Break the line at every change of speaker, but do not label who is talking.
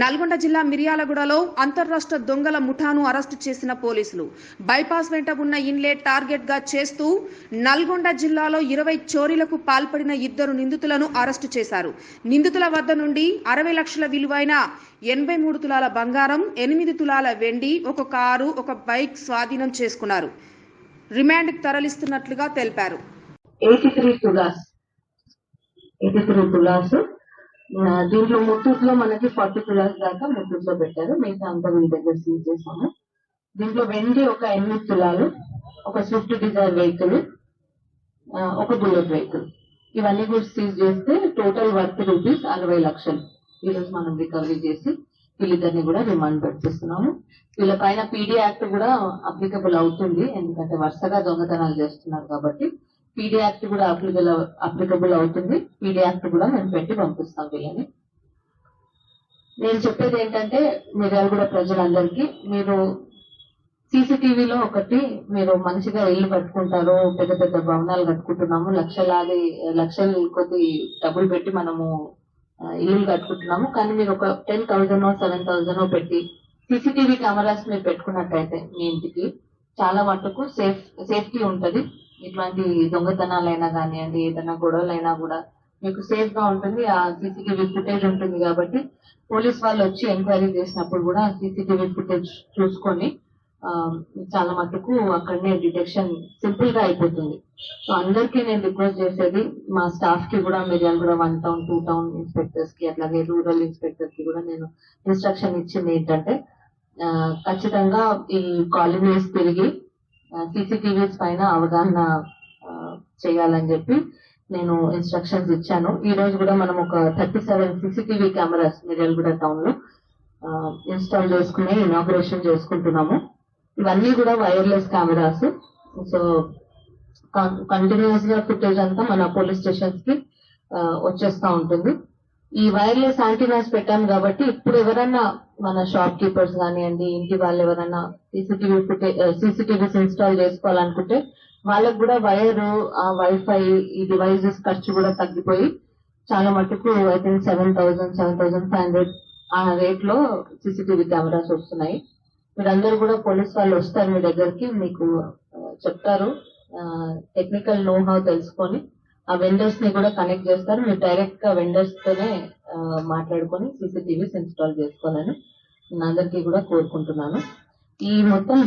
నల్గొండ జిల్లా మిర్యాలగూడలో అంతర్రాష్ట్ర దొంగల ముఠాను అరెస్టు చేసిన పోలీసులు. బైపాస్ వెంట ఉన్న ఇన్లే టార్గెట్గా చేస్తూ నల్గొండ జిల్లాలో ఇరవై చోరీలకు పాల్పడిన ఇద్దరు నిందితులను అరెస్టు చేశారు. నిందితుల వద్ద నుండి అరవై లక్షల విలువైన ఎనభై మూడు తులాల బంగారం ఎనిమిది తులాల వెండి ఒక కారు ఒక బైక్ స్వాధీనం చేసుకున్నారు. రిమాండ్ తరలిస్తున్నట్లుగా తెలిపారు.
Eighty three tolas eighty three tolas దీంట్లో ముత్తూట్లో మనకి ఫార్టీ తులాస్ దాకా ముత్తూట్లో పెట్టారు. మిగతా అంతా వీళ్ళ దగ్గర సీజ్ చేసాము దీంట్లో వెండి ఒక ఎనిమిది తులాలు ఒక స్విఫ్ట్ డిజైర్ వెహికల్ ఒక బుల్లెట్ వెహికల్. ఇవన్నీ కూడా సీజ్ చేస్తే టోటల్ వర్త్ రూపీస్ అరవై లక్షలు. ఈరోజు మనం రికవరీ చేసి వీళ్ళిద్దరిని కూడా రిమాండ్ పెట్టిస్తున్నాము. వీళ్ళ పైన పీడీ యాక్ట్ కూడా అప్లికబుల్ అవుతుంది. ఎందుకంటే వరుసగా దొంగతనాలు చేస్తున్నారు కాబట్టి పీడీ యాక్ట్ కూడా అప్లికబుల్ అప్లికబుల్ అవుతుంది. పీడీ యాక్ట్ కూడా మేము పెట్టి పంపిస్తాం వీళ్ళని నేను చెప్పేది ఏంటంటే మీరు కూడా ప్రజలందరికీ మీరు సీసీటీవీలో ఒకటి మీరు మంచిగా ఇల్లు కట్టుకుంటారు పెద్ద పెద్ద భవనాలు కట్టుకుంటున్నాము లక్షలాది లక్షలు కొద్ది డబ్బులు పెట్టి మనము ఇల్లు కట్టుకుంటున్నాము. కానీ మీరు ఒక టెన్ థౌసండ్ సెవెన్ థౌసండ్ పెట్టి సీసీటీవీ కెమెరాస్ మీరు పెట్టుకున్నట్టయితే మీ ఇంటికి చాలా మటుకు సేఫ్ సేఫ్టీ ఉంటుంది. ఇట్లాంటి దొంగతనాలైనా కానివ్వండి ఏదైనా గొడవలైనా కూడా మీకు సేఫ్గా ఉంటుంది. ఆ సీసీటీవీ ఫుటేజ్ ఉంటుంది కాబట్టి పోలీస్ వాళ్ళు వచ్చి ఎంక్వైరీ చేసినప్పుడు కూడా సీసీటీవీ ఫుటేజ్ చూసుకొని చాలా మటుకు అక్కడనే డిటెక్షన్ సింపుల్గా అయిపోతుంది. సో అందరికీ నేను రిక్వెస్ట్ చేసేది మా స్టాఫ్కి కూడా మిర్యాల కూడా వన్ టౌన్ టూ టౌన్ ఇన్స్పెక్టర్స్కి అట్లాగే రూరల్ ఇన్స్పెక్టర్కి కూడా నేను ఇన్స్ట్రక్షన్ ఇచ్చింది ఏంటంటే ఖచ్చితంగా ఈ కాలనీస్ తిరిగి సీసీటీవీస్ పైన అవగాహన చేయాలని చెప్పి నేను ఇన్స్ట్రక్షన్స్ ఇచ్చాను. ఈ రోజు కూడా మనం ఒక thirty seven CCTV cameras Miryalaguda టౌన్లో ఇన్స్టాల్ చేసుకుని ఇనాగ్రేషన్ చేసుకుంటున్నాము. ఇవన్నీ కూడా వైర్లెస్ కెమెరాస్ సో కంటిన్యూస్గా ఫుటేజ్ అంతా మన పోలీస్ స్టేషన్స్కి వచ్చేస్తా ఉంటుంది. ఈ వైర్లెస్ యాంటీనాస్ పెట్టాం కాబట్టి ఇప్పుడు ఎవరైనా మన షాప్ కీపర్స్ కానివ్వండి ఇంటి వాళ్ళు ఎవరైనా సీసీటీవీ సీసీటీవీస్ ఇన్స్టాల్ చేసుకోవాలనుకుంటే వాళ్ళకు కూడా వైర్ ఆ వైఫై ఈ డివైజెస్ ఖర్చు కూడా తగ్గిపోయి చాలా మటుకు I think seven thousand seven thousand five hundred ఆ రేట్లో సీసీటీవీ కెమెరాస్ వస్తున్నాయి. మీరందరూ కూడా పోలీస్ వాళ్ళు వస్తారు మీ దగ్గరికి మీకు ఆ, చెప్తారు. టెక్నికల్ నో హౌ తెలుసుకొని ఆ వెండర్స్ని కూడా కనెక్ట్ చేస్తారు. మీరు డైరెక్ట్గా వెండర్స్ తోనే ఆ, మాట్లాడుకొని సీసీటీవీస్ ఇన్స్టాల్ చేసుకోవాలని నేను అందరికీ కూడా కోరుకుంటున్నాను. ఈ మొత్తం